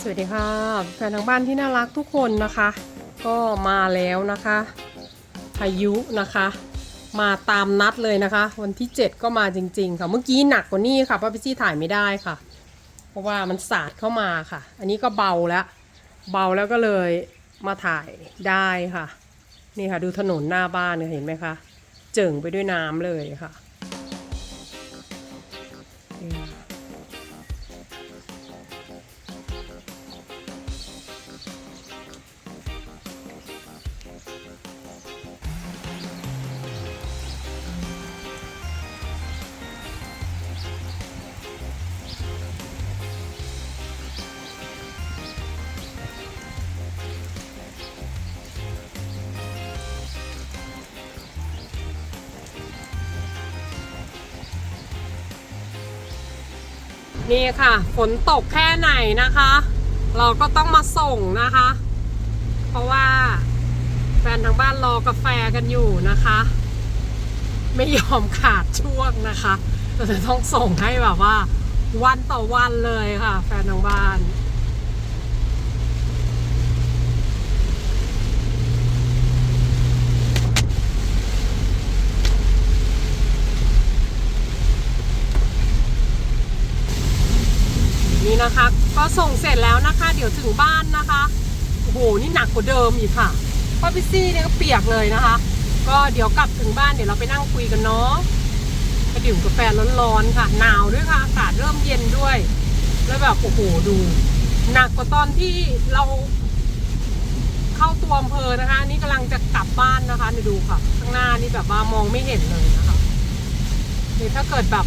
สวัสดีค่ะแฟนทางบ้านที่น่ารักทุกคนนะคะ ก็มาแล้วนะคะพายุนะคะ มาตามนัดเลยนะคะ วันที่ 7 ก็มาจริง ๆ ค่ะเมื่อกี้หนักกว่านี้ค่ะป้าพิซี่ถ่ายไม่ได้ค่ะ เพราะว่ามันสาดเข้ามาค่ะ อันนี้ก็เบาแล้ว เบาแล้วก็เลยมาถ่ายได้ค่ะ นี่ค่ะดูถนนหน้าบ้านเนี่ยเห็นไหมคะ เจิ่งไปด้วยน้ำเลยค่ะ นี่ค่ะฝนตกแค่ไหนนะคะ เราก็ต้องมาส่งนะคะ เพราะว่าแฟนทางบ้านรอกาแฟกันอยู่นะคะ ไม่ยอมขาดช่วงนะคะเราจะต้องส่งให้แบบว่า วันต่อวันเลยค่ะ แฟนทางบ้าน นี่ ก็ส่งเสร็จแล้วนะคะ เดี๋ยวถึงบ้านนะคะโอ้โหนี่หนักกว่าเดิมอีกค่ะเพราะพี่ซี่เนี่ยก็เปียกเลยนะคะ ก็เดี๋ยวกลับถึงบ้านเดี๋ยวเราไปนั่งคุยกันเนาะไปดื่มกาแฟร้อนๆค่ะ หนาวด้วยค่ะอากาศเริ่มเย็นด้วย แล้วแบบโอ้โหดูหนักกว่าตอนที่เราเข้าตัวอำเภอนะคะ นี่กำลังจะกลับบ้านนะคะเดี๋ยวดูค่ะ ข้างหน้านี่แบบว่ามองไม่เห็นเลยนะคะนี่ถ้าเกิดแบบ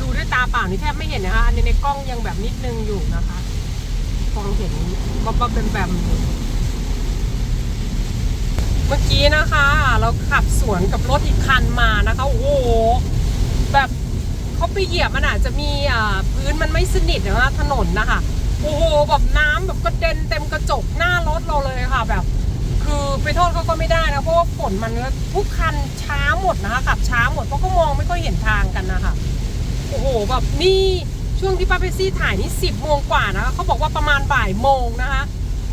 ดูด้วยตาเปล่านี่แทบไม่เห็นนะคะ อันนี้ในกล้องยังแบบนิดนึงอยู่นะคะมองเห็นบ๊อบๆแบมๆอยู่เมื่อกี้นะคะ เราขับสวนกับรถอีกคันมานะคะ โอ้โห แบบเขาไปเหยียบมันอาจจะมีอ่าพื้นมันไม่สนิทนะคะถนนนะคะโอ้โหแบบน้ำแบบกระเด็นเต็มกระจกหน้ารถเราเลยค่ะ แบบ คือไปโทษเขาก็ไม่ได้นะเพราะว่าฝนมันทุกคันช้าหมดนะคะขับช้าหมดเพราะก็มองไม่ค่อยเห็นทางกันนะคะ อ้โหแบบนี่ช่วงที่ป้าเพซี่ถ่ายนี่สิบโมงกว่านะคะเขาบอกว่าประมาณบ่ายโมงนะคะ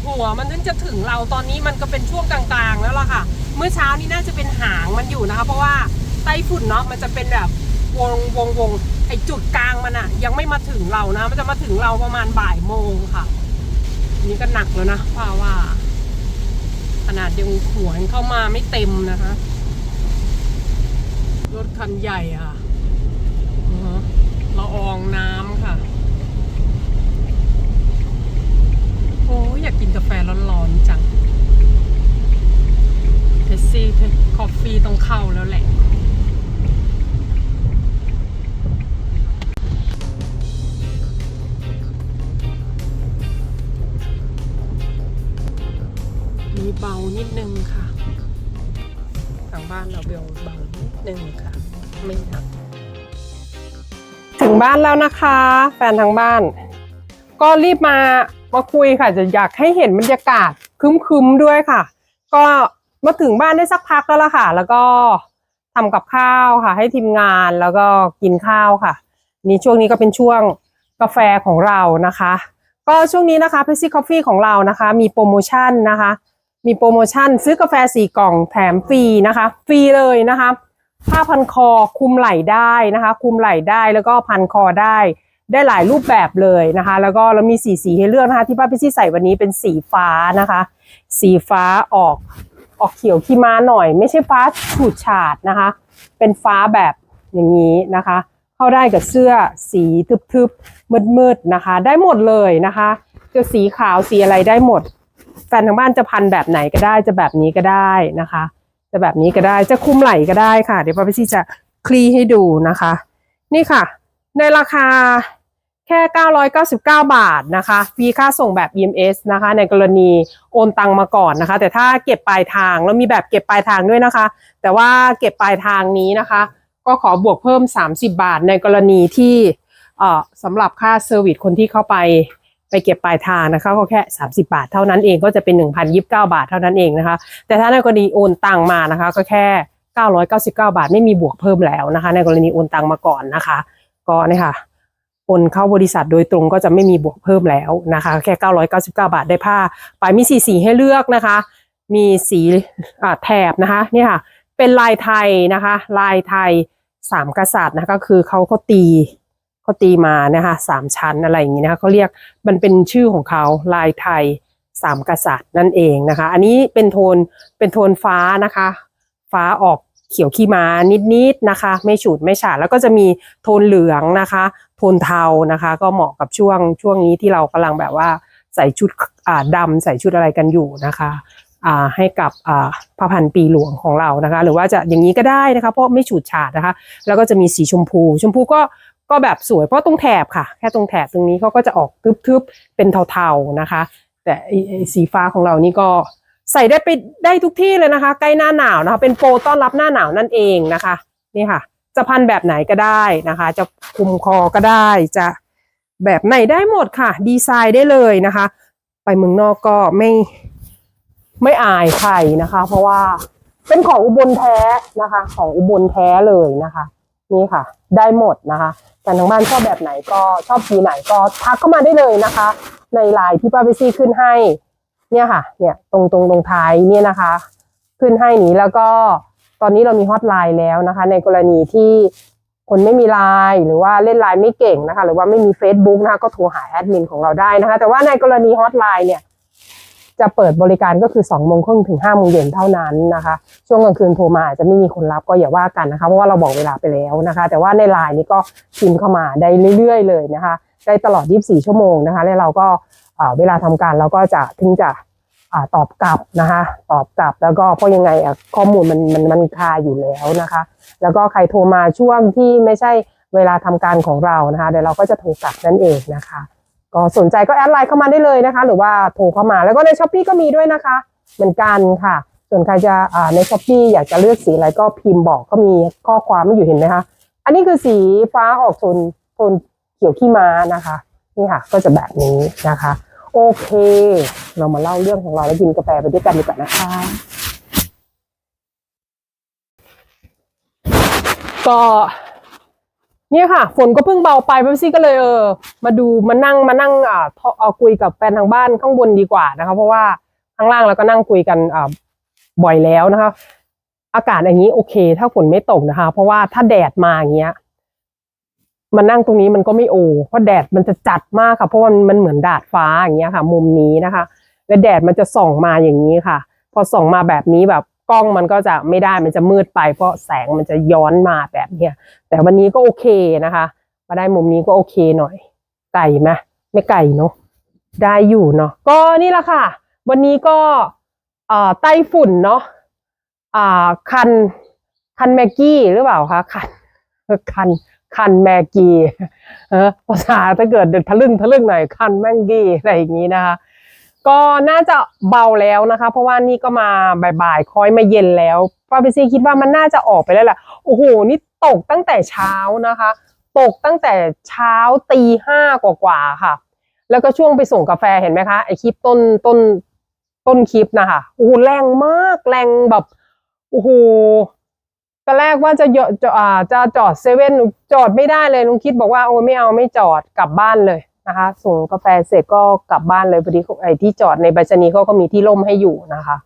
หัวมันถึงจะถึงเราตอนนี้มันก็เป็นช่วงกลางๆ แล้วล่ะค่ะ เมื่อเช้านี้น่าจะเป็นหางมันอยู่นะคะ เพราะว่าไต้ฝุ่นเนาะมันจะเป็นแบบวงวงวงไอจุดกลางมันอะยังไม่มาถึงเรานะ มันจะมาถึงเราประมาณบ่ายโมงค่ะ นี่ก็หนักแล้วนะว่าว่า ขนาดยังหัวยังเข้ามาไม่เต็มนะคะ รถคันใหญ่อะ่ะ ละอองน้ำค่ะ โอ้ยอยากกินกาแฟร้อนๆจังเพสซี่เคอฟฟี่ต้องเข้าแล้วแหละมีเบานิดนึงค่ะ ทางบ้านเราเบลเบานิดนึงค่ะ ไม่หนัก บ้านแล้วนะคะ แฟนทางบ้าน ก็รีบมามาคุยค่ะ จะอยากให้เห็นบรรยากาศคึ้มๆด้วยค่ะ ก็มาถึงบ้านได้สักพักแล้วล่ะค่ะ แล้วก็ทำกับข้าวค่ะ ให้ทีมงานแล้วก็กินข้าวค่ะ นี่ช่วงนี้ก็เป็นช่วงกาแฟของเรานะคะ ก็ช่วงนี้นะคะ p พ s ซี่ Coffee ของเรานะคะ มีโปรโมชั่นนะคะ มีโปรโมชั่นซื้อกาแฟสี่กล่องแถมฟรีนะคะ ฟรีเลยนะคะ ผ้าพันคอคุมไหล่ได้นะคะ คุมไหล่ได้แล้วก็พันคอได้ได้หลายรูปแบบเลยนะคะ แล้วก็เรามีสีสีให้เลือกนะคะ ที่ป้าพิซี่ใส่วันนี้เป็นสีฟ้านะคะ สีฟ้าออกออกเขียวขี้ม้าหน่อย ไม่ใช่ฟ้าฉูดฉาดนะคะ เป็นฟ้าแบบอย่างนี้นะคะ เข้าได้กับเสื้อสีทึบๆมืดๆนะคะ ได้หมดเลยนะคะจะสีขาวสีอะไรได้หมดแฟนทางบ้านจะพันแบบไหนก็ได้จะแบบนี้ก็ได้นะคะ จะแบบนี้ก็ได้จะคุมไหล่ก็ได้ค่ะ เดี๋ยวป้าพิซี่จะคลี่ให้ดูนะคะ นี่ค่ะ ในราคาแค่ 999 บาทนะคะฟรีค่าส่งแบบ EMS นะคะ ในกรณีโอนตังมาก่อนนะคะ แต่ถ้าเก็บปลายทางแล้วมีแบบเก็บปลายทางด้วยนะคะ แต่ว่าเก็บปลายทางนี้นะคะ ก็ขอบวกเพิ่ม 30 บาทในกรณีที่สำหรับค่าเซอร์วิสคนที่เข้าไป ไปเก็บปลายทางนะคะก็แค่ 30 บาทเท่านั้นเองก็จะเป็น 1,029 บาทเท่านั้นเองนะคะ แต่ถ้าในกรณีโอนตังมานะคะ ก็แค่ 999 บาท ไม่มีบวกเพิ่มแล้วนะคะ ในกรณีโอนตังมาก่อนนะคะ ก็เนี่ยค่ะโอนเข้าบริษัทโดยตรงก็จะไม่มีบวกเพิ่มแล้วนะคะ แค่ 999 บาทได้ผ้าไปมีสีสีให้เลือกนะคะ มีสีแถบนะคะเนี่ยค่ะเป็นลายไทยนะคะ ลายไทยสามกษัตริย์นะคะก็คือเขาเขาตี เขาตีมานะคะสามชั้นอะไรอย่างนี้นะคะเขาเรียกมันเป็นชื่อของเขาลายไทยสามกษัตริย์นั่นเองนะคะ อันนี้เป็นโทนเป็นโทนฟ้านะคะ ฟ้าออกเขียวขี้ม้านิดๆนะคะ ไม่ฉูดไม่ฉาดแล้วก็จะมีโทนเหลืองนะคะ โทนเทานะคะ ก็เหมาะกับช่วงช่วงนี้ที่เรากำลังแบบว่าใส่ชุดอ่าดำใส่ชุดอะไรกันอยู่นะคะอ่าให้กับอ่าพระพันปีหลวงของเรานะคะ หรือว่าจะอย่างนี้ก็ได้นะคะ เพราะไม่ฉูดฉาดนะคะ แล้วก็จะมีสีชมพู ชมพูก็ ก็แบบสวยเพราะตรงแถบค่ะ แค่ตรงแถบตรงนี้เขาก็จะออกทึบๆเป็นเทาๆนะคะ แต่สีฟ้าของเรานี่ก็ใส่ได้ไปได้ทุกที่เลยนะคะ ใกล้หน้าหนาวนะคะ เป็นโปรต้อนรับหน้าหนาวนั่นเองนะคะนี่ค่ะ จะพันแบบไหนก็ได้นะคะ จะคลุมคอก็ได้จะแบบไหนได้หมดค่ะ ดีไซน์ได้เลยนะคะ ไปเมืองนอกก็ไม่ไม่อายใครนะคะ เพราะว่าเป็นของอุบลแท้นะคะ ของอุบลแท้เลยนะคะ นี่ค่ะ ได้หมดนะคะ แต่ทางบ้านชอบแบบไหนก็ชอบสีไหนก็ทักเข้ามาได้เลยนะคะ ในไลน์ที่ป้าไปซี่ขึ้นให้ เนี่ยค่ะ เนี่ยตรงตรงตรงท้ายเนี่ยนะคะ ขึ้นให้นี้แล้วก็ตอนนี้เรามีฮอตไลน์แล้วนะคะ ในกรณีที่คนไม่มีไลน์หรือว่าเล่นไลน์ไม่เก่งนะคะ หรือว่าไม่มี Facebook นะคะก็โทรหาแอดมินของเราได้นะคะ แต่ว่าในกรณีฮอตไลน์เนี่ย จะเปิดบริการก็คือ2โมงครึ่งถึง5โมงเย็นเท่านั้นนะคะ ช่วงกลางคืนโทรมาอาจจะไม่มีคนรับก็อย่าว่ากันนะคะ เพราะว่าเราบอกเวลาไปแล้วนะคะ แต่ว่าในไลน์นี้ก็พิมพ์เข้ามาได้เรื่อย ๆ เลยนะคะ ได้ตลอด 24 ชั่วโมงนะคะ แล้วเราก็เวลาทำการเราก็จะถึงจะตอบกลับนะคะ ตอบกลับแล้วก็เพราะยังไงข้อมูลมันมันมันคาอยู่แล้วนะคะ แล้วก็ใครโทรมาช่วงที่ไม่ใช่เวลาทำการของเรานะคะเดี๋ยวเราก็จะโทรกลับนั่นเองนะคะ ก็สนใจก็แอดไลน์เข้ามาได้เลยนะคะ หรือว่าโทรเข้ามาแล้วก็ในช้อปปีก็มีด้วยนะคะ เหมือนกันค่ะ ส่วนใครจะอ่าในช้อปปีอยากจะเลือกสีอะไรก็พิมพ์บอกก็มีข้อความไม่อยู่เห็นไหมคะ อันนี้คือสีฟ้าออกโทนโทนเขียวขี้ม้านะคะนี่ค่ะ ก็จะแบบนี้นะคะ โอเค เรามาเล่าเรื่องของเราแล้วกินกาแฟไปด้วยกันดีกว่านะคะก็ เนี่ยค่ะ ฝนก็เพิ่งเบาไปเป๊ปซี่ก็เลยเออมาดูมานั่งมานั่งอ่าเอาคุยกับแฟนทางบ้านข้างบนดีกว่านะคะ เพราะว่าข้างล่างเราก็นั่งคุยกันอ่าบ่อยแล้วนะคะ อากาศอย่างนี้โอเค ถ้าฝนไม่ตกนะคะ เพราะว่าถ้าแดดมาอย่างเงี้ยมานั่งตรงนี้มันก็ไม่โอเพราะแดดมันจะจัดมากค่ะ เพราะว่ามันมันเหมือนดาดฟ้าอย่างเงี้ยค่ะ มุมนี้นะคะ และแดดมันจะส่องมาอย่างนี้ค่ะ พอส่องมาแบบนี้แบบ กล้องมันก็จะไม่ได้มันจะมืดไป เพราะแสงมันจะย้อนมาแบบเนี้ยแต่วันนี้ก็โอเคนะคะ มาได้มุมนี้ก็โอเคหน่อย ไก่ไหมไม่ไก่เนาะได้อยู่เนาะก็นี่แหละค่ะ วันนี้ก็อ่าไต้ฝุ่นเนาะอ่าคันคันแมกกี้หรือเปล่าคะคันคันคันแมกกี้เออภาษาถ้าเกิดเด็ดทะลึ่งทะลึ่งหน่อยคันแมงกี้อะไรอย่างนี้นะคะ ก็น่าจะเบาแล้วนะคะ เพราะว่านี่ก็มาบ่ายๆคอยมาเย็นแล้วป้าพิซี่คิดว่ามันน่าจะออกไปแล้วแหละโอ้โหนี่ตกตั้งแต่เช้านะคะ ตกตั้งแต่เช้าตีห้ากว่าๆค่ะ แล้วก็ช่วงไปส่งกาแฟเห็นไหมคะไอคลิปต้นต้นต้นคลิปนะคะโอ้โหแรงมากแรงแบบโอ้โหตอนแรกว่าจะเยอะจะอ่าจะจอดเซเว่นจอดไม่ได้เลยลุงคิดบอกว่าโอ้ไม่เอาไม่จอดกลับบ้านเลย นะคะส่งกาแฟเสร็จก็กลับบ้านเลยพอดีไอ้ที่จอดในใบชนีเขาก็มีที่ร่มให้อยู่นะคะ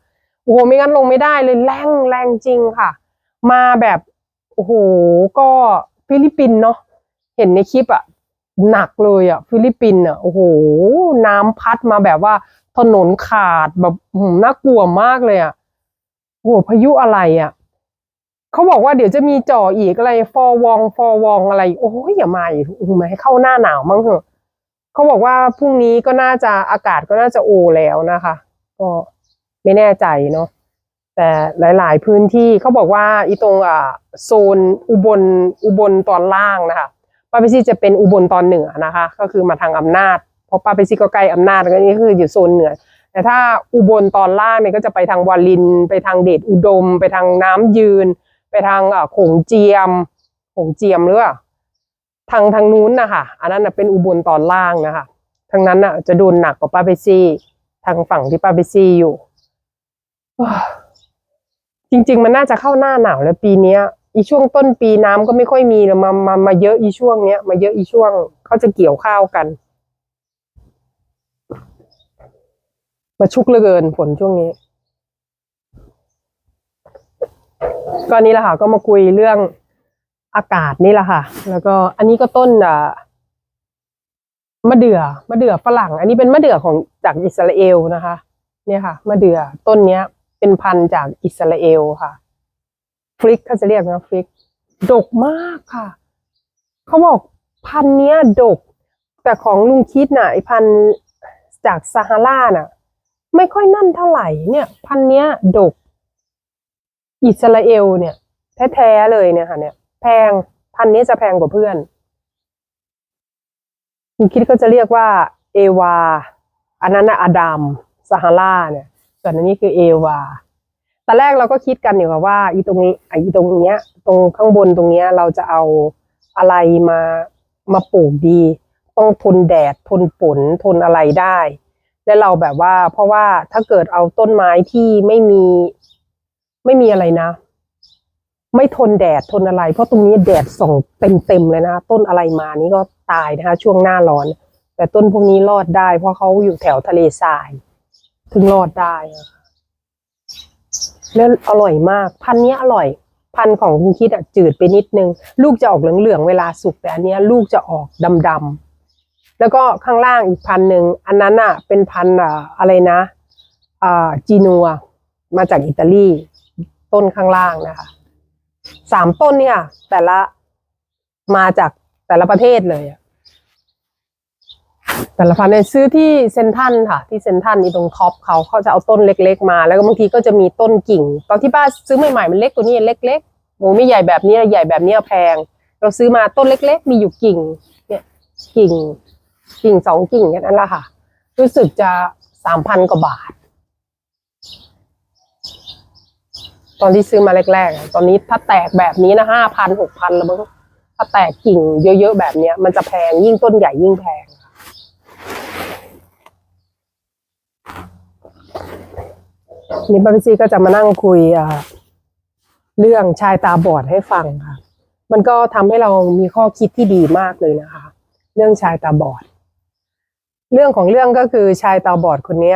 โอ้โหไม่งั้นลงไม่ได้เลยแรงแรงจริงค่ะ มาแบบโอ้โหก็ฟิลิปปินเนาะเห็นในคลิปอะหนักเลยอะฟิลิปปินอะโอ้โห น้ำพัดมาแบบว่าถนนขาดแบบหน่ากลัวมากเลยอะโอ้โหพายุอะไรอะเขาบอกว่าเดี๋ยวจะมีจ่ออีกอะไรฟอวองฟอวองอะไร โอ้ยอย่ามาอีกโอ้โหมาให้เข้าหน้าหนาวมั้งเหอะ เขาบอกว่าพรุ่งนี้ก็น่าจะอากาศก็น่าจะโอแล้วนะคะ ก็ไม่แน่ใจเนาะแต่หลาย ๆ พื้นที่เขาบอกว่าอีตรงอ่าโซนอุบลอุบลตอนล่างนะคะป้าพิซี่จะเป็นอุบลตอนเหนือนะคะ ก็คือมาทางอำนาจเพราะป้าพิซี่ก็ใกล้อำนาจก็นี่คืออยู่โซนเหนือ แต่ถ้าอุบลตอนล่างเนี่ยก็จะไปทางวาลิน ไปทางเดชอุดม ไปทางน้ำยืน ไปทางอ่าโขงเจียมโขงเจียมหรือเปล่า ทางทางนู้นนะคะอันนั้นนะเป็นอุบลตอนล่างนะคะทางนั้นน่ะ จะโดนหนักกว่าป้าเปซี่ ทางฝั่งที่ป้าเปซี่อยู่จริง ๆ มันน่าจะเข้าหน้าหนาวแล้วปีเนี้ย อีช่วงต้นปีน้ำก็ไม่ค่อยมีแล้วมามามาเยอะอีช่วงเนี้ยมาเยอะอีช่วงเขาจะเกี่ยวข้าวกัน มาชุกเหลือเกินฝนช่วงนี้ก็นี่แหละค่ะก็มาคุยเรื่อง อากาศนี่แหละค่ะ แล้วก็อันนี้ก็ต้นอ่ามะเดื่อมะเดื่อฝรั่ง อันนี้เป็นมะเดื่อของจากอิสราเอลนะคะ เนี่ยค่ะมะเดื่อต้นเนี้ย เป็นพันธุ์จากอิสราเอลค่ะฟลิกเขาจะเรียกนะฟลิกดกมากค่ะเขาบอกพันธุ์เนี้ยดก แต่ของลุงคิดน่ะไอพันธุ์จากซาฮาราน่ะ ไม่ค่อยนั่นเท่าไหร่เนี่ย พันธุ์เนี้ยดก อิสราเอลเนี่ย แท้ๆเลยเนี่ยค่ะเนี่ย พง พันนี้จะแพงกว่าเพื่อนลุงคิดก็จะเรียกว่า เอวา อันนั้นนะอดัมซาฮาราเนี่ย ส่วนอันนี้คือเอวาตอนแรกเราก็คิดกันอยู่ค่ะว่าอีตรงนี้ไอีตรงเนี้ย ตรงข้างบนตรงเนี้ย เราจะเอาอะไรมามาปลูกดี ต้องทนแดดทนฝนทนอะไรได้ และเราแบบว่า เพราะว่าถ้าเกิดเอาต้นไม้ที่ไม่มี ไม่มีอะไรนะ ไม่ทนแดดทนอะไร เพราะตรงนี้แดดส่องเต็มๆเลยนะต้นอะไรมานี่ก็ตายนะคะช่วงหน้าร้อน แต่ต้นพวกนี้รอดได้ เพราะเขาอยู่แถวทะเลทราย ถึงรอดได้แล้วอร่อยมาก พันนี้อร่อย พันของคุณคิดอะจืดไปนิดนึง ลูกจะออกเหลืองๆเวลาสุกแต่อันนี้ลูกจะออกดำๆแล้วก็ข้างล่างอีกพันหนึ่งอันนั้นอะเป็นพันอะอะไรนะอ่าจีนัวมาจากอิตาลี ต้นข้างล่างนะคะ สามต้นเนี่ย แต่ละมาจากแต่ละประเทศเลยอะแต่ละพันธุ์เนี่ยซื้อที่เซนทันค่ะ ที่เซนทันนี่ตรงท็อปเขาเขาจะเอาต้นเล็ก ๆ มา แล้วก็บางทีก็จะมีต้นกิ่ง ตอนที่ป้าซื้อใหม่ๆมันเล็กตัวนี้เล็กๆโอ้ไม่ใหญ่แบบนี้ใหญ่แบบนี้แพง เราซื้อมาต้นเล็ก ๆ มีอยู่กิ่ง เนี่ย กิ่ง กิ่งสองกิ่งแค่นั้นละค่ะ รู้สึกจะสามพันกว่าบาท ต อนที่ซื้อมาแรกๆ ตอนนี้ถ้าแตกแบบนี้นะห้าพันหกพันแล้วมั้งถ้าแตกกิ่งเยอะๆแบบเนี้ย มันจะแพงยิ่งต้นใหญ่ยิ่งแพงนี่ป้าพิซีก็จะมานั่งคุยเรื่องชายตาบอดให้ฟังค่ะ มันก็ทำให้เรามีข้อคิดที่ดีมากเลยนะคะ เรื่องชายตาบอด เรื่องของเรื่องก็คือชายตาบอดคนนี้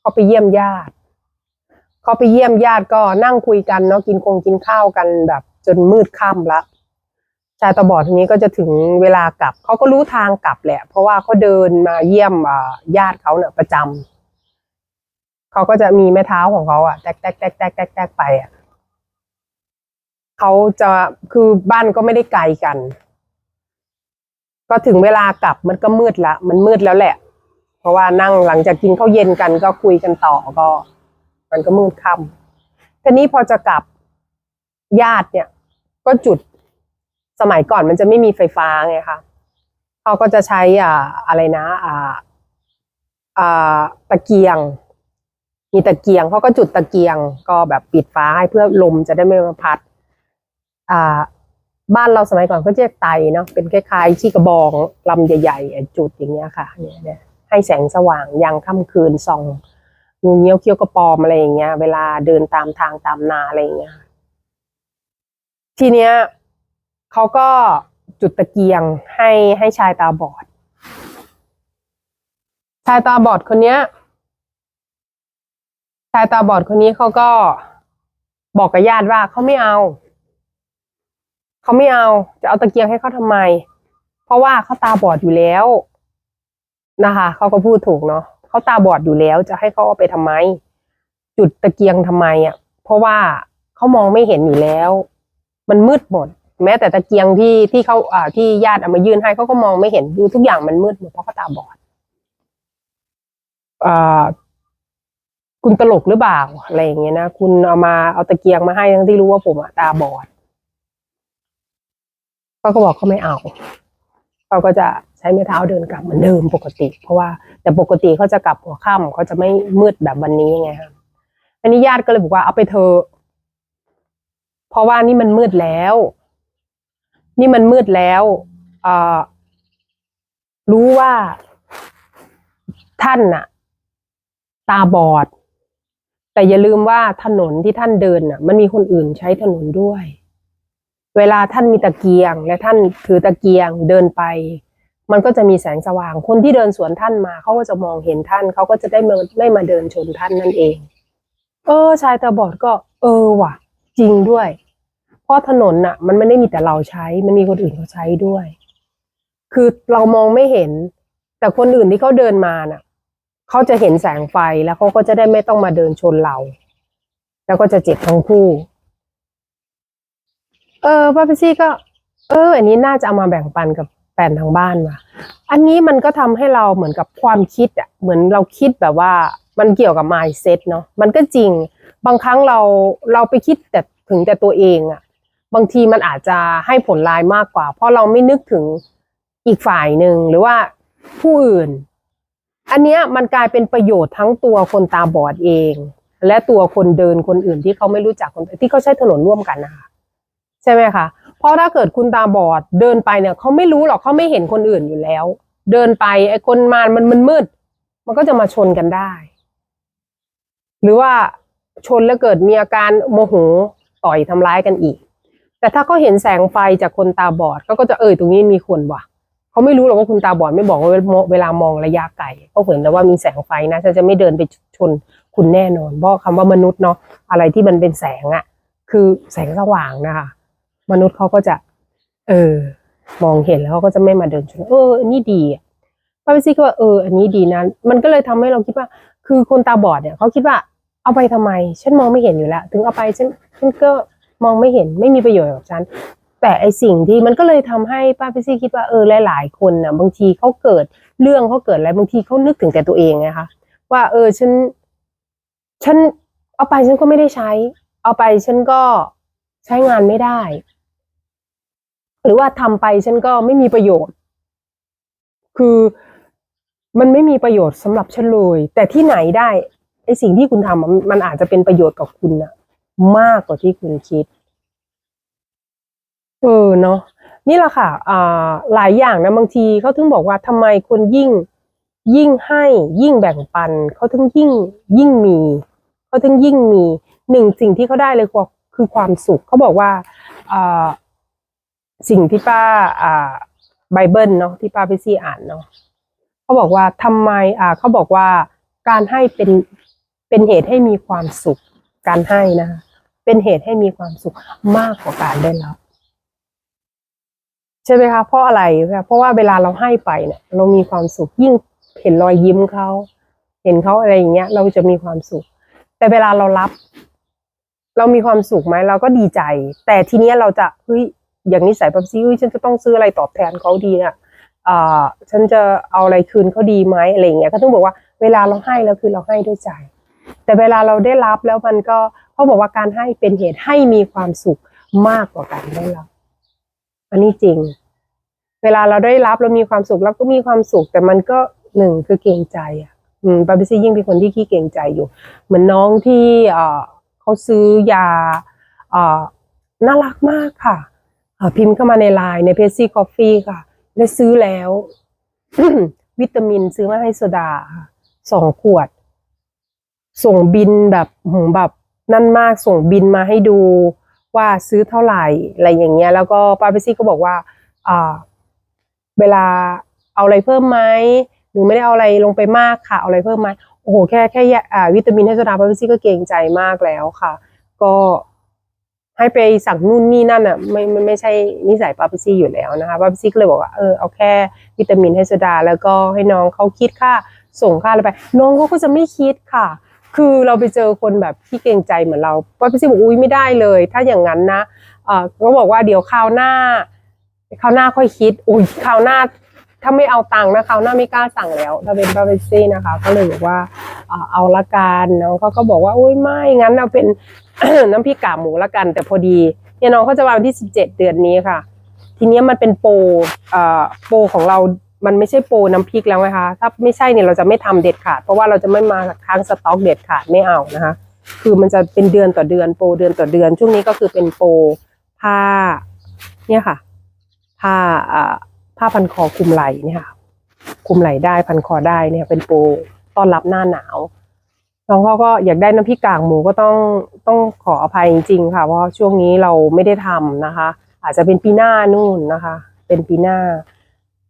เขาไปเยี่ยมญาติ เขาไปเยี่ยมญาติก็นั่งคุยกันเนาะกินคงกินข้าวกันแบบ จนมืดค่ำละชายตาบอดทีนี้ก็จะถึงเวลากลับเขาก็รู้ทางกลับแหละ เพราะว่าเขาเดินมาเยี่ยมญาติเขาเนี่ยประจำเขาก็จะมีแม่เท้าของเขาอะแตกแตกแตกแตกแตกแตกไปอะเขาจะคือบ้านก็ไม่ได้ไกลกัน ก็ถึงเวลากลับมันก็มืดละ มันมืดแล้วแหละ เพราะว่านั่งหลังจากกินข้าวเย็นกันก็คุยกันต่อก็ มันก็มืดค่ำทีนี้พอจะกลับญาติเนี่ย ก็จุดสมัยก่อนมันจะไม่มีไฟฟ้าไงคะเขาก็จะใช้อ่าอะไรนะอ่าอ่าตะเกียง มีตะเกียงเขาก็จุดตะเกียง ก็แบบปิดฟ้าให้เพื่อลมจะได้ไม่มาพัด อ่า บ้านเราสมัยก่อนก็เรียกไตเนาะเป็นคล้ายๆที่กระบองลำใหญ่ๆจุดอย่างเงี้ยค่ะเนี่ยเนี่ยให้แสงสว่างยามค่ำคืนส่อง งูเงี้ยวเขี้ยวกระปอมอะไรอย่างเงี้ย เวลาเดินตามทางตามนาอะไรอย่างเงี้ย ทีเนี้ยเขาก็จุดตะเกียงให้ให้ชายตาบอด ชายตาบอดคนเนี้ย ชายตาบอดคนนี้เขาก็บอกกับญาติว่าเขาไม่เอาเขาไม่เอาจะเอาตะเกียงให้เขาทำไม เพราะว่าเขาตาบอดอยู่แล้วนะคะเขาก็พูดถูกเนาะ เขาตาบอดอยู่แล้วจะให้เขาเอาไปทำไม จุดตะเกียงทำไมอะ เพราะว่าเขามองไม่เห็นอยู่แล้ว มันมืดหมด แม้แต่ตะเกียงที่ที่เขาอ่าที่ญาติเอามายื่นให้เขาก็มองไม่เห็นดูทุกอย่างมันมืดหมดเพราะเขาตาบอดอ่าคุณตลกหรือเปล่าอะไรอย่างเงี้ยนะคุณเอามาเอาตะเกียงมาให้ทั้งที่รู้ว่าผมอะตาบอดเขาก็บอกเขาไม่เอา เขาก็จะใช้ไม้เท้าเดินกลับเหมือนเดิมปกติ เพราะว่าแต่ปกติเขาจะกลับหัวค่ำเขาจะไม่มืดแบบวันนี้ไงคะอันนี้ญาติก็เลยบอกว่าเอาไปเถอะเพราะว่านี่มันมืดแล้ว นี่มันมืดแล้วเออรู้ว่าท่านน่ะ ตาบอด แต่อย่าลืมว่าถนนที่ท่านเดินน่ะ มันมีคนอื่นใช้ถนนด้วย เวลาท่านมีตะเกียง และท่านถือตะเกียงเดินไป มันก็จะมีแสงสว่าง คนที่เดินสวนท่านมาเขาก็จะมองเห็นท่าน เขาก็จะได้ไม่ไม่มาเดินชนท่านนั่นเอง เออ ชายตาบอดก็ เออว่ะ จริงด้วย เพราะถนนน่ะ มันไม่ได้มีแต่เราใช้ มันมีคนอื่นเขาใช้ด้วย คือเรามองไม่เห็น แต่คนอื่นที่เขาเดินมาน่ะเขาจะเห็นแสงไฟแล้วเขาก็จะได้ไม่ต้องมาเดินชนเรา แล้วก็จะเจ็บทั้งคู่ เออป้าพิซี่ก็ เออ อันนี้น่าจะเอามาแบ่งปันกับแฟนทางบ้านว่ะ อันนี้มันก็ทำให้เราเหมือนกับความคิดอะ เหมือนเราคิดแบบว่ามันเกี่ยวกับ mindset เนาะ มันก็จริง บางครั้งเราเราไปคิดแต่ถึงแต่ตัวเองอะ บางทีมันอาจจะให้ผลลายมากกว่า เพราะเราไม่นึกถึงอีกฝ่ายหนึ่งหรือว่าผู้อื่น อันเนี้ยมันกลายเป็นประโยชน์ทั้งตัวคนตาบอดเอง และตัวคนเดินคนอื่นที่เขาไม่รู้จักคนที่เขาใช้ถนนร่วมกันนะคะ ใช่ไหมคะเพราะถ้าเกิดคุณตาบอดเดินไปเนี่ยเขาไม่รู้หรอกเขาไม่เห็นคนอื่นอยู่แล้ว เดินไปไอ้คนมามันมันมืด มันก็จะมาชนกันได้ หรือว่าชนแล้วเกิดมีอาการโมโหต่อยทำร้ายกันอีก แต่ถ้าเขาเห็นแสงไฟจากคนตาบอดเขาก็จะเออตรงนี้มีคนว่ะเขาไม่รู้หรอกว่าคุณตาบอดไม่บอกว่าเวลามองระยะไกลเขาเห็นแล้วว่ามีแสงไฟนะฉันจะไม่เดินไปชนคุณแน่นอนเพราะคำว่ามนุษย์เนาะอะไรที่มันเป็นแสงอะคือแสงสว่างนะคะ มนุษย์เขาก็จะ เออ มองเห็นแล้วเขาก็จะไม่มาเดินชนเอออันนี้ดีป้าพิซี่ก็ว่าเอออันนี้ดีนะ มันก็เลยทำให้เราคิดว่า คือคนตาบอดเนี่ยเขาคิดว่าเอาไปทำไม ฉันมองไม่เห็นอยู่แล้ว ถึงเอาไปฉันฉันก็มองไม่เห็นไม่มีประโยชน์กับฉัน แต่ไอสิ่งที่มันก็เลยทำให้ป้าพิซี่คิดว่าเออหลาย ๆ คนน่ะบางทีเขาเกิดเรื่องเขาเกิดอะไรบางทีเขานึกถึงแต่ตัวเองไงคะว่าเออฉัน ฉันเอาไปฉันก็ไม่ได้ใช้ เอาไปฉันก็ ใช้งานไม่ได้ หรือว่าทำไปฉันก็ไม่มีประโยชน์ คือมันไม่มีประโยชน์สำหรับฉันเลยแต่ที่ไหนได้ไอสิ่งที่คุณทำมันมันอาจจะเป็นประโยชน์กับคุณนะมากกว่าที่คุณคิด เออเนาะนี่แหละค่ะอ่าหลายอย่างนะบางทีเขาถึงบอกว่าทำไมคนยิ่งยิ่งให้ยิ่งแบ่งปันเขาถึงยิ่งยิ่งมีเขาถึงยิ่งมีหนึ่งสิ่งที่เขาได้เลยคือ คือความสุขเขาบอกว่าสิ่งที่ป้าไบเบิลเนาะที่ป้าพิซี่อ่านเนาะเขาบอกว่าทำไมอ่าเขาบอกว่าการให้เป็นเป็นเหตุให้มีความสุข การให้นะคะเป็นเหตุให้มีความสุขมากกว่าการได้รับใช่ไหมคะเพราะอะไรคะเพราะว่าเวลาเราให้ไปเนี่ย เรามีความสุขยิ่งเห็นรอยยิ้มเขาเห็นเขาอะไรอย่างเงี้ย เราจะมีความสุข แต่เวลาเรารับ เรามีความสุขไหมเราก็ดีใจ แต่ทีเนี้ยเราจะเฮ้ยอย่างนิสัยแบบซี่เฮ้ยฉันจะต้องซื้ออะไรตอบแทนเขาดีเนี่ยอ่าฉันจะเอาอะไรคืนเขาดีไหมอะไรเงี้ยก็ต้องบอกว่าเวลาเราให้แล้วคือเราให้ด้วยใจ แต่เวลาเราได้รับแล้วมันก็เขาบอกว่าการให้เป็นเหตุให้มีความสุขมากกว่าการได้รับอันนี้จริง เวลาเราได้รับเรามีความสุขเราก็มีความสุข แต่มันก็หนึ่งคือเกรงใจอะอืมปาปิซี่ยิ่งเป็นคนที่ขี้เกรงใจอยู่ เหมือนน้องที่เอ่อ เขาซื้อยาเออน่ารักมากค่ะเออพิมพ์เข้ามาในไลน์ในเพจซี่กาแฟค่ะ ได้ซื้อแล้ว วิตามินซื้อมาให้โซดาสองขวด ส่งบินแบบหแบบนั่นมากส่งบินมาให้ดูว่าซื้อเท่าไหร่อะไรอย่างเงี้ย แล้วก็ป้าเปซี่ก็บอกว่าอ่าเวลาเอาอะไรเพิ่มไหมหรือไม่ได้เอาอะไรลงไปมากค่ะ เอาอะไรเพิ่มไหม โอ้โหแค่แค่ยาอ่าวิตามินให้โซดาป้าเปซี่ก็เกรงใจมากแล้วค่ะ ก็ให้ไปสั่งนู่นนี่นั่นอะไม่ไม่ไม่ใช่นิสัยปาเปซี่อยู่แล้วนะคะปาเปซี่ก็เลยบอกว่าเออเอาแค่วิตามินให้โซดา แล้วก็ให้น้องเขาคิดค่าส่งค่าอะไรไป น้องเขาก็จะไม่คิดค่ะ คือเราไปเจอคนแบบที่เกรงใจเหมือนเราปาพี่ซี่บอกอุ้ยไม่ได้เลย ถ้าอย่างนั้นนะเออก็บอกว่าเดี๋ยวคราวหน้าคราวหน้าค่อยคิดอุ้ยคราวหน้า ถ้าไม่เอาตังค์นะคราวหน้าไม่กล้าสั่งแล้วถ้าเป็นปาพี่ซี่นะคะ ก็เลยบอกว่าเอาละกันน้องเขาก็บอกว่าอุ้ยไม่งั้นเอาเป็น น้ำพริกกากหมูละกัน แต่พอดีเนี่ยน้องเขาจะมาวันที่สิบเจ็ดเดือนนี้ค่ะ ทีนี้มันเป็นโปรเออโปรของเรามันไม่ใช่โปรน้ำพริกแล้วไงคะถ้าไม่ใช่เนี่ยเราจะไม่ทำเด็ดขาด เพราะว่าเราจะไม่มาค้างสต็อกเด็ดขาดไม่เอานะคะ คือมันจะเป็นเดือนต่อเดือนโปรเดือนต่อเดือน ช่วงนี้ก็คือเป็นโปรผ้าเนี่ยค่ะผ้าอ่า ผ้าพันคอคลุมไหล่เนี่ยค่ะคลุมไหล่ได้พันคอได้เนี่ย เป็นโปรต้อนรับหน้าหนาวน้องเขาก็อยากได้น้ำพริกกากหมูก็ต้องต้องขออภัยจริงๆค่ะ เพราะช่วงนี้เราไม่ได้ทำนะคะ อาจจะเป็นปีหน้านู่นนะคะ เป็นปีหน้า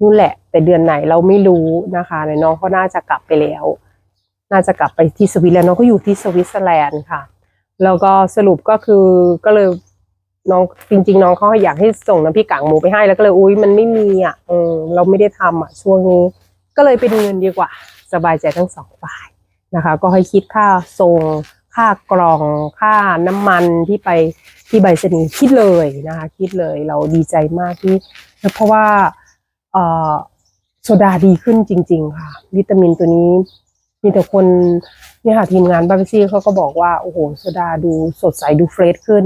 นู่นแหละ แต่เดือนไหนเราไม่รู้นะคะในน้องก็น่าจะกลับไปแล้ว น่าจะกลับไปที่สวิตแล้วน้องก็อยู่ที่สวิตเซอร์แลนด์ค่ะ แล้วก็สรุปก็คือก็เลย น้องจริง ๆ น้องเขาอยากให้ส่งน้ำพริกกากหมูไปให้แล้วก็เลยอุ้ยมันไม่มีอะเออเราไม่ได้ทำอะช่วงนี้ ก็เลยเป็นเงินดีกว่า สบายใจทั้งสองฝ่ายนะคะ ก็ให้คิดค่าส่งค่ากล่องค่าน้ำมันที่ไปที่ใบสนีคิดเลยนะคะ คิดเลยเราดีใจมากที่เพราะว่าเออโซดาดีขึ้นจริง ๆ ค่ะ วิตามินตัวนี้มีแต่คนเนี่ยค่ะทีมงานบาร์บีซี่เขาก็บอกว่าโอ้โหโซดาดูสดใสดูเฟรชขึ้น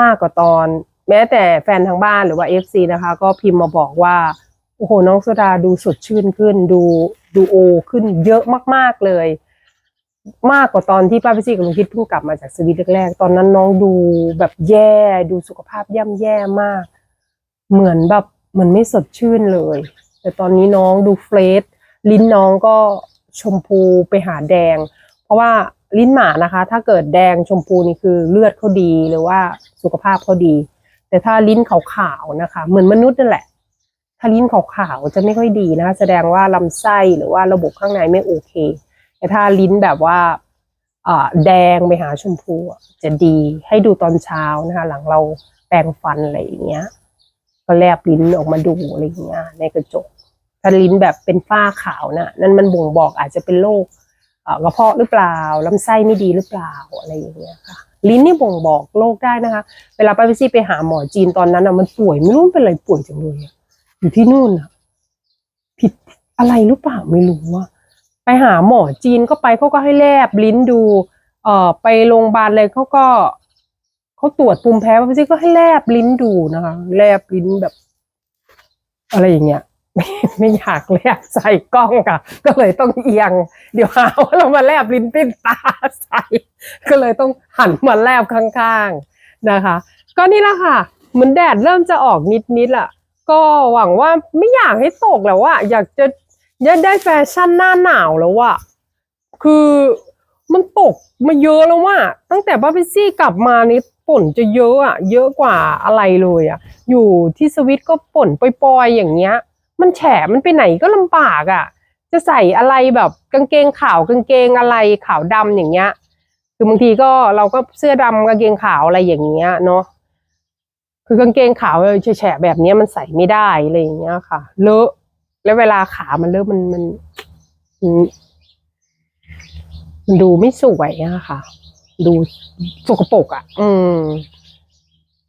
มากกว่าตอน แม้แต่แฟนทางบ้านหรือว่า FC นะคะ ก็พิมพ์มาบอกว่าโอ้โหน้องโซดาดูสดชื่นขึ้น ดูดูโอขึ้นเยอะมากๆเลย มากกว่าตอนที่ป้าพิซี่กับลุงคิดเพิ่งกลับมาจากสวิตแรกๆ ตอนนั้นน้องดูแบบแย่ ดูสุขภาพย่ำแย่มาก เหมือนแบบเหมือนไม่สดชื่นเลย แต่ตอนนี้น้องดูเฟรชลิ้นน้องก็ชมพูไปหาแดง เพราะว่า ลิ้นหมานะคะ ถ้าเกิดแดงชมพูนี่คือเลือดเขาดีหรือว่าสุขภาพเขาดี แต่ถ้าลิ้นขาวๆนะคะ เหมือนมนุษย์นั่นแหละ ถ้าลิ้นขาวๆจะไม่ค่อยดีนะคะ แสดงว่าลำไส้หรือว่าระบบข้างในไม่โอเค แต่ถ้าลิ้นแบบว่าอ่าแดงไปหาชมพูจะดีให้ดูตอนเช้านะคะ หลังเราแปรงฟันอะไรอย่างเงี้ย ก็แลบลิ้นออกมาดูอะไรอย่างเงี้ยในกระจกถ้าลิ้นแบบเป็นฝ้าขาวน่ะนั่นมันบ่งบอกอาจจะเป็นโรค กระเพาะหรือเปล่าลำไส้ไม่ดีหรือเปล่าอะไรอย่างเงี้ยค่ะ ลิ้นนี่บ่งบอกโรคได้นะคะ เวลาไปไปซี่ไปหาหมอจีนตอนนั้นอะมันป่วยไม่รู้เป็นอะไรป่วยจังเลยอยู่ที่นู่นอะผิดอะไรหรือเปล่าไม่รู้ว่าไปหาหมอจีนก็ไปเขาก็ให้แลบลิ้นดู เอ่อไปโรงพยาบาลเลยเขาก็เขาตรวจภูมิแพ้ไปซี่ก็ให้แลบลิ้นดูนะคะ แลบลิ้นแบบ อะไรอย่างเงี้ย ไม่ไม่อยากแลบใส่กล้องค่ะก็เลยต้องเอียง เดี๋ยวหาว่าเรามาแลบลิ้นปิ้นตาใส่ ก็เลยต้องหันมาแลบข้างๆนะคะ ก็นี่แหละค่ะเหมือนแดดเริ่มจะออกนิดๆล่ะ ก็หวังว่าไม่อยากให้ตกแล้วอะอยากจะอยากได้แฟชั่นหน้าหนาวแล้วอะคือมันตกมาเยอะแล้วว่า ตั้งแต่บ้าพิซี่กลับมานี่ฝนจะเยอะอะเยอะกว่าอะไรเลยอะอยู่ที่สวิตก็ฝนปล่อยๆอย่างเงี้ย มันแฉะมันไปไหนก็ลำบากอะจะใส่อะไรแบบกางเกงขาวกางเกงอะไรขาวดำอย่างเงี้ย คือบางทีก็เราก็เสื้อดำกางเกงขาวอะไรอย่างเงี้ยเนาะคือกางเกงขาวแฉะแบบเนี้ยมันใส่ไม่ได้อะไรอย่างเงี้ยค่ะ เลอะ แล้วเวลาขามันเลอะมันมันมันมันดูไม่สวยอะค่ะ ดูสกปรกอะอืม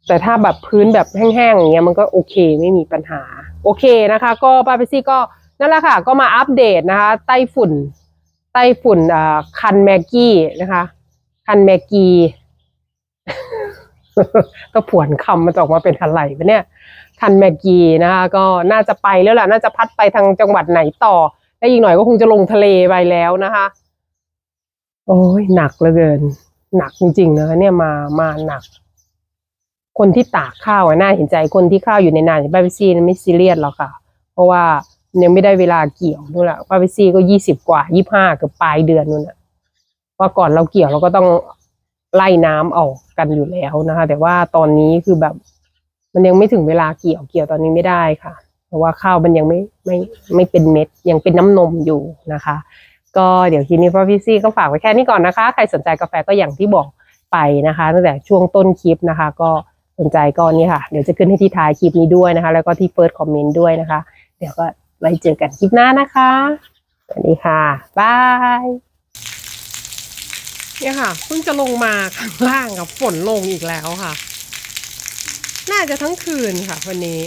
แต่ถ้าแบบพื้นแบบแห้งๆอย่างเงี้ยมันก็โอเคไม่มีปัญหา โอเคนะคะ ก็ป้าเปซี่ก็นั่นแหละค่ะ ก็มาอัปเดตนะคะ ไต้ฝุ่น ไต้ฝุ่นอ่าคันแมกกี้นะคะ คันแมกกี้ก็ผวนคำมันจออกมาเป็นอะไรปะเนี่ย คันแมกกีนะคะก็น่าจะไปแล้วล่ะ น่าจะพัดไปทางจังหวัดไหนต่อ และอีกหน่อยก็คงจะลงทะเลไปแล้วนะคะ โอ้ยหนักเหลือเกิน หนักจริงๆนะคะเนี่ยมามาหนัก คนที่ตากข้าวอะน่าเห็นใจคนที่ข้าวอยู่ในนานป้าพิซี่ไม่ซีเรียสหรอกค่ะ เพราะว่ายังไม่ได้เวลาเกี่ยวนู่นแหละป้าพิซี่ก็ยี่สิบกว่ายี่ห้าเกือบปลายเดือนนู่นน่ะว่าก่อนเราเกี่ยวเราก็ต้องไล่น้ำออกกันอยู่แล้วนะคะ แต่ว่าตอนนี้คือแบบ มันยังไม่ถึงเวลาเกี่ยวเกี่ยวตอนนี้ไม่ได้ค่ะ เพราะว่าข้าวมันยังไม่ไม่ไม่เป็นเม็ดยังเป็นน้ำนมอยู่นะคะ ก็เดี๋ยวคลิปนี้พ่อพี่ซี่ก็ฝากไว้แค่นี้ก่อนนะคะ ใครสนใจกาแฟก็อย่างที่บอกไปนะคะตั้งแต่ช่วงต้นคลิปนะคะ ก็ สนใจก็นี่ค่ะ เดี๋ยวจะขึ้นให้ที่ท้ายคลิปนี้ด้วยนะคะ แล้วก็ที่เฟิร์สคอมเมนต์ด้วยนะคะ เดี๋ยวก็ไว้เจอกันคลิปหน้านะคะสวัสดีค่ะบายเนี่ยค่ะเพิ่งจะลงมาข้างล่างกับฝนลงอีกแล้วค่ะ น่าจะทั้งคืนค่ะ วันนี้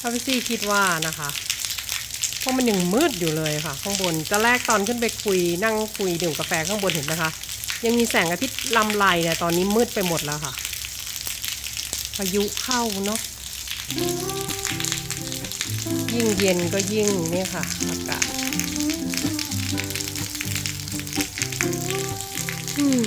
พ่อพี่ซี่คิดว่านะคะเพราะมันยังมืดอยู่เลยค่ะ ข้างบนจะแรกตอนขึ้นไปคุยนั่งคุยดื่มกาแฟข้างบนเห็นนะคะ ยังมีแสงอาทิตย์ลำไรเนี่ยตอนนี้มืดไปหมดแล้วค่ะ พายุเข้าเนาะยิ่งเย็นก็ยิ่งนี่ค่ะอากาศอืม